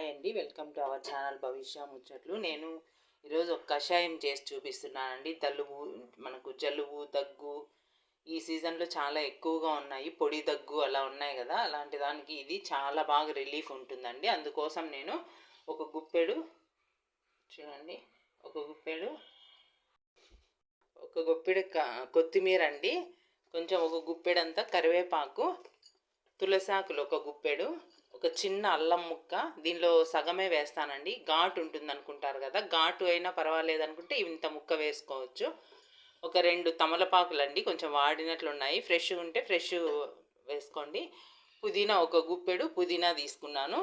Hi అండి welcome to our channel Bhavishya Muchatlu నేను ఈరోజు ఒక కషాయం చేసి చూపిస్తున్నానండి. జలుబు మనకు జలుబు దగ్గు ఈ సీజన్లో చాలా ఎక్కువగా ఉన్నాయి. పొడి దగ్గు అలా ఉన్నాయి కదా అలాంటి దానికి ఇది చాలా బాగా రిలీఫ్ ఉంటుందండి. అందుకోసం నేను ఒక గుప్పెడు చూడండి ఒక గుప్పెడు ఒక గుప్పెడు కొత్తిమీర అండి. కొంచెం ఒక గుప్పెడంతా కరివేపాకు తులసాకులు ఒక గుప్పెడు ఒక చిన్న అల్లం ముక్క దీనిలో సగమే వేస్తానండి. ఘాటు ఉంటుంది అనుకుంటారు కదా ఘాటు అయినా పర్వాలేదు అనుకుంటే ఇంత ముక్క వేసుకోవచ్చు. ఒక రెండు తమలపాకులు అండి కొంచెం వాడినట్లు ఉన్నాయి ఫ్రెష్ ఉంటే ఫ్రెష్ వేసుకోండి. పుదీనా ఒక గుప్పెడు పుదీనా తీసుకున్నాను.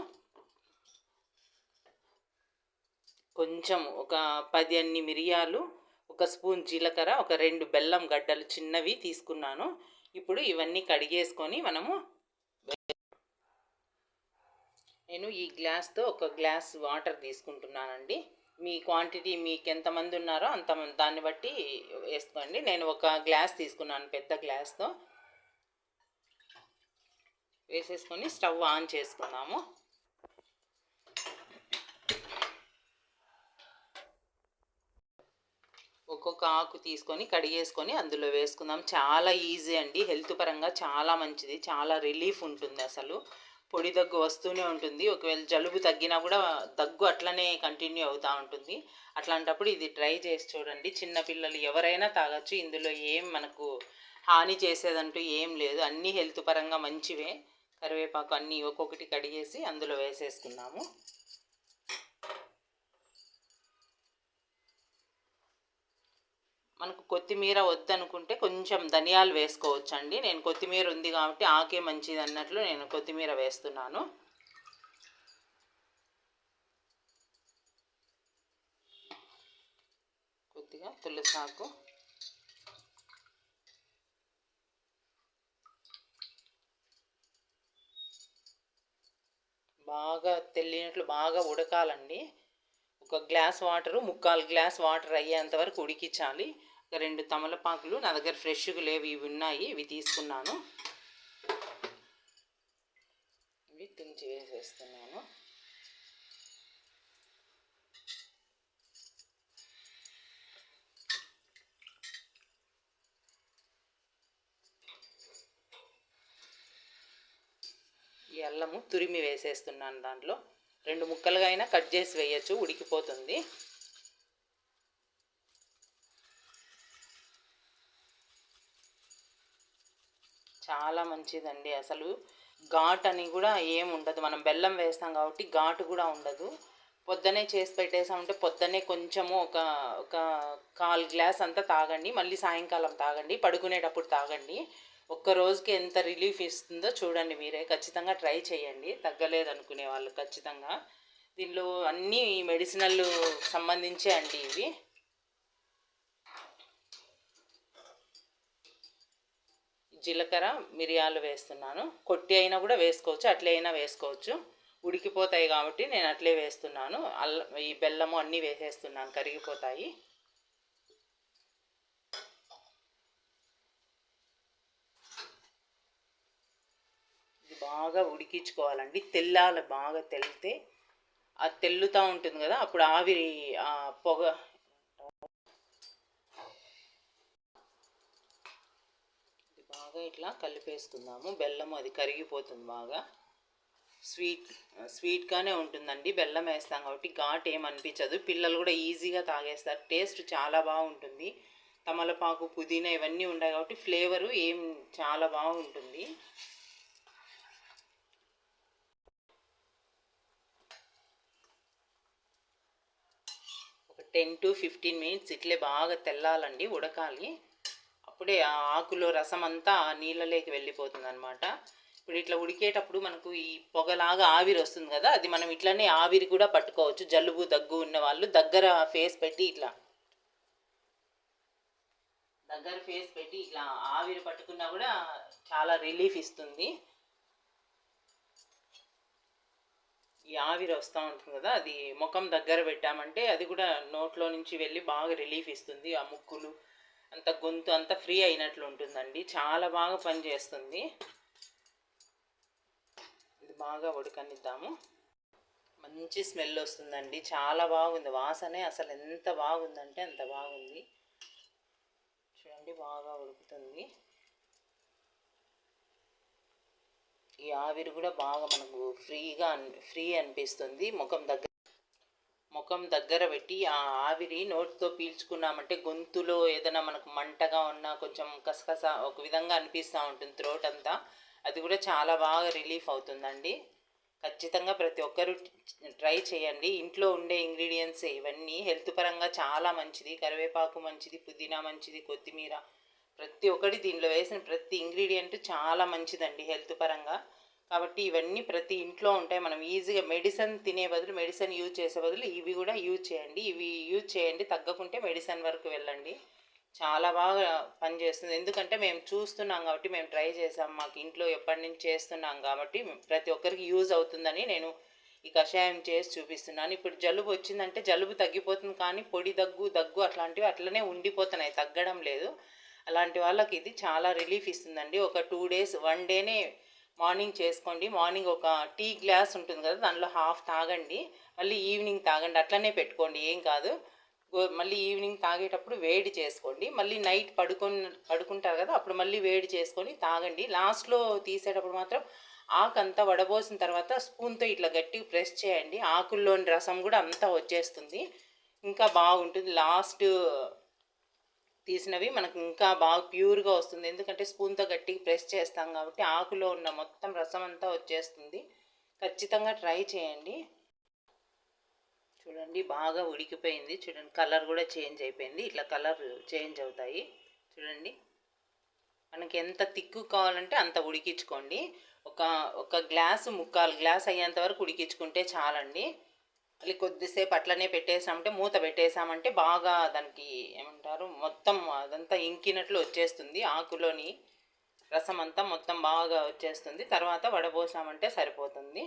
కొంచెం ఒక పది అన్ని మిరియాలు ఒక స్పూన్ జీలకర్ర ఒక రెండు బెల్లం గడ్డలు చిన్నవి తీసుకున్నాను. ఇప్పుడు ఇవన్నీ కడిగేసుకొని మనము నేను ఈ గ్లాస్తో ఒక గ్లాస్ వాటర్ తీసుకుంటున్నానండి. మీ క్వాంటిటీ మీకు ఎంతమంది ఉన్నారో అంత దాన్ని బట్టి వేసుకోండి. నేను ఒక గ్లాస్ తీసుకున్నాను పెద్ద గ్లాస్తో. వేసేసుకొని స్టవ్ ఆన్ చేసుకున్నాము ఒక్కొక్క ఆకు తీసుకొని కడిగేసుకొని అందులో వేసుకుందాం. చాలా ఈజీ అండి. హెల్త్ పరంగా చాలా మంచిది. చాలా రిలీఫ్ ఉంటుంది అసలు. పొడి దగ్గు వస్తూనే ఉంటుంది. ఒకవేళ జలుబు తగ్గినా కూడా దగ్గు అట్లనే కంటిన్యూ అవుతూ ఉంటుంది. అట్లాంటప్పుడు ఇది ట్రై చేసి చూడండి. చిన్నపిల్లలు ఎవరైనా తాగొచ్చు. ఇందులో ఏం మనకు హాని చేసేదంటూ ఏం లేదు. అన్నీ హెల్త్ పరంగా మంచివే. కరివేపాకు అన్నీ ఒక్కొక్కటి కడిగేసి అందులో వేసేసుకున్నాము మనకు కొత్తిమీర వద్దనుకుంటే కొంచెం ధనియాలు వేసుకోవచ్చండి. నేను కొత్తిమీర ఉంది కాబట్టి ఆకే మంచిది అన్నట్లు నేను కొత్తిమీర వేస్తున్నాను. కొద్దిగా తులసాకు బాగా తెల్లినట్లు బాగా ఉడకాలండి. ఒక గ్లాస్ వాటరు ముక్కాలు గ్లాస్ వాటర్ అయ్యేంత వరకు ఉడికించాలి. ఒక రెండు తమలపాకులు నా దగ్గర ఫ్రెష్గా లేవు ఇవి ఉన్నాయి ఇవి తీసుకున్నాను. ఇవి తుంచి వేసేస్తున్నాను. ఈ అల్లము తురిమి వేసేస్తున్నాను దాంట్లో. రెండు ముక్కలుగా అయినా కట్ చేసి వేయచ్చు ఉడికిపోతుంది. చాలా మంచిదండి అసలు. ఘాట్ అని కూడా ఏం ఉండదు. మనం బెల్లం వేస్తాం కాబట్టి ఘాటు కూడా ఉండదు. పొద్దునే చేసి పెట్టేసామంటే పొద్దునే కొంచెము ఒక ఒక కాల్ గ్లాస్ అంతా తాగండి. మళ్ళీ సాయంకాలం తాగండి. పడుకునేటప్పుడు తాగండి. ఒక్క రోజుకి ఎంత రిలీఫ్ ఇస్తుందో చూడండి మీరే. ఖచ్చితంగా ట్రై చేయండి. తగ్గలేదు అనుకునే వాళ్ళు ఖచ్చితంగా. దీనిలో అన్నీ మెడిసినల్ సంబంధించే అండి ఇవి. జీలకర్ర మిరియాలు వేస్తున్నాను. కొట్టి అయినా కూడా వేసుకోవచ్చు అట్లే అయినా వేసుకోవచ్చు. ఉడికిపోతాయి కాబట్టి నేను అట్లే వేస్తున్నాను. అల్ల ఈ బెల్లము అన్నీ వేసేస్తున్నాను కరిగిపోతాయి. బాగా ఉడికించుకోవాలండి. తెల్లాలి బాగా తెల్లితే అది తెల్లుతూ ఉంటుంది కదా అప్పుడు ఆవిరి ఆ పొగ బాగా ఇట్లా కలిపేసుకుందాము. బెల్లం అది కరిగిపోతుంది బాగా. స్వీట్ స్వీట్గానే ఉంటుందండి. బెల్లం వేస్తాం కాబట్టి ఘాట్ ఏమనిపించదు పిల్లలు కూడా ఈజీగా తాగేస్తారు. టేస్ట్ చాలా బాగుంటుంది. తమలపాకు పుదీనా ఇవన్నీ ఉంటాయి కాబట్టి ఫ్లేవరు ఏం చాలా బాగుంటుంది. టెన్ టు ఫిఫ్టీన్ మినిట్స్ ఇట్లే బాగా తెల్లాలండి ఉడకాలి. అప్పుడే ఆ ఆకులో రసం అంతా నీళ్ళలోకి వెళ్ళిపోతుంది అనమాట ఇప్పుడు ఇట్లా ఉడికేటప్పుడు మనకు ఈ పొగలాగా ఆవిరి వస్తుంది కదా అది మనం ఇట్లానే ఆవిరి కూడా పట్టుకోవచ్చు. జలుబు దగ్గు ఉన్న వాళ్ళు దగ్గర ఫేస్ పెట్టి ఇట్లా. దగ్గర ఫేస్ పెట్టి ఇట్లా ఆవిరి పట్టుకున్నా కూడా చాలా రిలీఫ్ ఇస్తుంది. ఈ ఆవిరి వస్తూ ఉంటుంది కదా అది ముఖం దగ్గర పెట్టామంటే అది కూడా నోట్లో నుంచి వెళ్ళి బాగా రిలీఫ్ ఇస్తుంది. ఆ ముక్కులు అంత గొంతు అంత ఫ్రీ అయినట్లు ఉంటుందండి. చాలా బాగా పనిచేస్తుంది ఇది బాగా ఉడకనిద్దాము. మంచి స్మెల్ వస్తుందండి. చాలా బాగుంది. వాసనే అసలు ఎంత బాగుందంటే అంత బాగుంది. చూడండి బాగా ఉడుకుతుంది. ఈ ఆవిరి కూడా బాగా మనకు ఫ్రీగా ఫ్రీ అనిపిస్తుంది. ముఖం దగ్గర ముఖం దగ్గర పెట్టి ఆ ఆవిరి నోటితో పీల్చుకున్నామంటే గొంతులో ఏదైనా మనకు మంటగా ఉన్నా కొంచెం కసకస ఒక విధంగా అనిపిస్తూ ఉంటుంది త్రోట్ అంతా. అది కూడా చాలా బాగా రిలీఫ్ అవుతుందండి. ఖచ్చితంగా ప్రతి ఒక్కరూ ట్రై చేయండి. ఇంట్లో ఉండే ఇంగ్రీడియంట్స్ ఇవన్నీ హెల్త్ పరంగా చాలా మంచిది. కరివేపాకు మంచిది పుదీనా మంచిది కొత్తిమీర. ప్రతి ఒక్కటి దీనిలో వేసిన ప్రతి ఇంగ్రీడియంట్ చాలా మంచిదండి హెల్త్ పరంగా. కాబట్టి ఇవన్నీ ప్రతి ఇంట్లో ఉంటాయి. మనం ఈజీగా మెడిసిన్ తినే బదులు మెడిసిన్ యూజ్ చేసే బదులు ఇవి కూడా యూజ్ చేయండి. ఇవి యూజ్ చేయండి. తగ్గకుంటే మెడిసిన్ వరకు వెళ్ళండి. చాలా బాగా పనిచేస్తుంది. ఎందుకంటే మేము చూస్తున్నాం కాబట్టి మేము ట్రై చేసాం. మాకు ఇంట్లో ఎప్పటి నుంచి చేస్తున్నాం కాబట్టి ప్రతి ఒక్కరికి యూజ్ అవుతుందని నేను ఈ కషాయం చేసి చూపిస్తున్నాను. ఇప్పుడు జలుబు వచ్చిందంటే జలుబు తగ్గిపోతుంది కానీ పొడి దగ్గు దగ్గు అట్లాంటివి అట్లనే ఉండిపోతున్నాయి. తగ్గడం లేదు. అలాంటి వాళ్ళకి ఇది చాలా రిలీఫ్ ఇస్తుందండి. ఒక టూ డేస్ వన్ డేనే మార్నింగ్ చేసుకోండి. మార్నింగ్ ఒక టీ గ్లాస్ ఉంటుంది కదా దానిలో హాఫ్ తాగండి. మళ్ళీ ఈవినింగ్ తాగండి. అట్లనే పెట్టుకోండి. ఏం కాదు. మళ్ళీ ఈవినింగ్ తాగేటప్పుడు వేడి చేసుకోండి. మళ్ళీ నైట్ పడుకొని పడుకుంటారు కదా అప్పుడు మళ్ళీ వేడి చేసుకొని తాగండి. లాస్ట్లో తీసేటప్పుడు మాత్రం ఆకు అంతా వడబోసిన తర్వాత స్పూన్తో ఇట్లా గట్టిగా ప్రెస్ చేయండి. ఆకుల్లోని రసం కూడా అంతా వచ్చేస్తుంది. ఇంకా బాగుంటుంది. లాస్ట్ తీసినవి మనకు ఇంకా బాగా ప్యూర్గా వస్తుంది. ఎందుకంటే స్పూన్తో గట్టిగా ప్రెస్ చేస్తాం కాబట్టి ఆకులో ఉన్న మొత్తం రసం అంతా వచ్చేస్తుంది. ఖచ్చితంగా ట్రై చేయండి. చూడండి బాగా ఉడికిపోయింది. చూడండి కలర్ కూడా చేంజ్ అయిపోయింది. ఇట్లా కలర్ చేంజ్ అవుతాయి. చూడండి మనకి ఎంత తిక్కు కావాలంటే అంత ఉడికించుకోండి. ఒక ఒక గ్లాసు ముక్కాలు గ్లాస్ అయ్యేంత వరకు ఉడికించుకుంటే చాలండి. మళ్ళీ కొద్దిసేపు అట్లనే పెట్టేసామంటే మూత పెట్టేసామంటే బాగా దానికి ఏమంటారు మొత్తం అదంతా ఇంకినట్లు వచ్చేస్తుంది. ఆకులోని రసం అంతా మొత్తం బాగా వచ్చేస్తుంది. తర్వాత వడబోసామంటే సరిపోతుంది.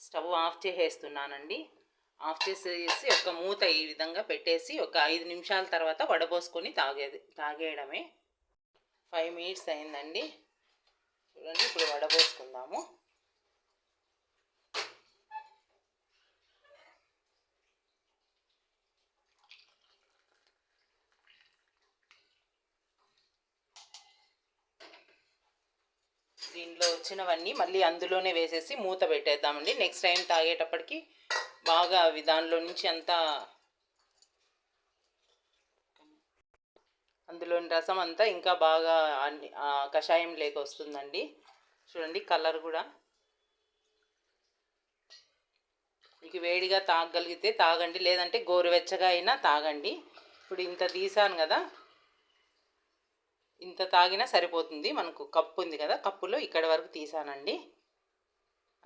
Stove off చేసేస్తున్నానండి. ఆఫ్ చేసేసి ఒక మూత ఈ విధంగా పెట్టేసి ఒక ఐదు నిమిషాల తర్వాత వడబోసుకొని తాగేది తాగేయడమే. ఫైవ్ మినిట్స్ అయిందండి. చూడండి ఇప్పుడు వడబోసుకుందాము. దీనిలో వచ్చినవన్నీ మళ్ళీ అందులోనే వేసేసి మూత పెట్టేద్దామండి. నెక్స్ట్ టైం తాగేటప్పటికి బాగా అవి దానిలో నుంచి అంతా అందులోని రసం అంతా ఇంకా బాగా కషాయం లేక వస్తుందండి. చూడండి కలర్ కూడా. మీకు వేడిగా తాగగలిగితే తాగండి లేదంటే గోరువెచ్చగా అయినా తాగండి. ఇప్పుడు ఇంత తీసాను కదా ఇంత తాగినా సరిపోతుంది. మనకు కప్పు ఉంది కదా కప్పులో ఇక్కడ వరకు తీసానండి.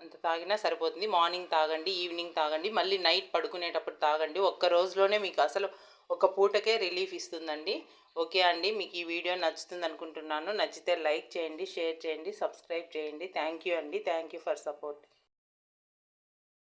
అంత తాగినా సరిపోతుంది. మార్నింగ్ తాగండి ఈవినింగ్ తాగండి మళ్ళీ నైట్ పడుకునేటప్పుడు తాగండి. ఒక్క రోజులోనే మీకు అసలు ఒక పూటకే రిలీఫ్ ఇస్తుందండి. ఓకే అండి మీకు ఈ వీడియో నచ్చుతుంది అనుకుంటున్నాను. నచ్చితే లైక్ చేయండి షేర్ చేయండి సబ్స్క్రైబ్ చేయండి. థ్యాంక్ యూ అండి. Thank you for support.